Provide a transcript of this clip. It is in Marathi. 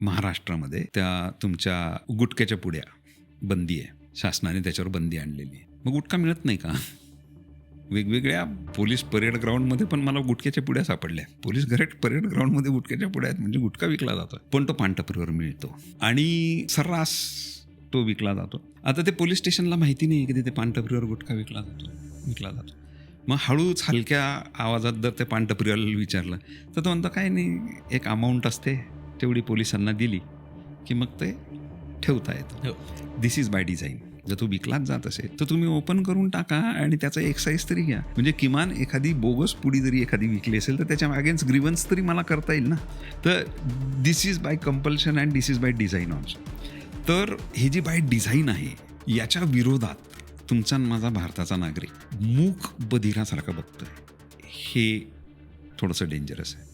महाराष्ट्रामध्ये त्या तुमच्या गुटख्याच्या पुड्या बंदी आहे. शासनाने त्याच्यावर बंदी आणलेली आहे. मग गुटखा मिळत नाही का? वेगवेगळ्या पोलीस परेड ग्राउंडमध्ये पण मला गुटख्याच्या पुड्या सापडल्या. पोलीस घरेट परेड ग्राउंडमध्ये गुटख्याच्या पुड्या आहेत म्हणजे गुटखा विकला जातो. पण तो पानटपरीवर मिळतो. आणि सर्रास तो विकला जातो. आता ते पोलीस स्टेशनला माहिती नाही की तिथे पानटपरीवर गुटखा विकला जातो विकला जातो. मग हळूच हलक्या आवाजात जर ते पानटपरीवाला विचारलं तर तो म्हणतो काय नाही एक अमाऊंट असते. तेवढी पोलिसांना दिली की मग ते ठेवता येतं. दिस इज बाय डिझाईन जर तो विकलाच जात असेल तर तुम्ही ओपन करून टाका आणि त्याचा एक्साईज तरी घ्या. म्हणजे किमान एखादी बोगस पुडी जरी एखादी विकली असेल तर त्याच्या अगेन्स्ट ग्रीवन्स तरी मला करता येईल ना. तर this is by compulsion and this is by design also तर हे जी बाय डिझाईन आहे याच्या विरोधात तुमचा आणि माझा भारताचा नागरिक मूक बधिरासारखा बघतोय. हे थोडंसं डेंजरस आहे.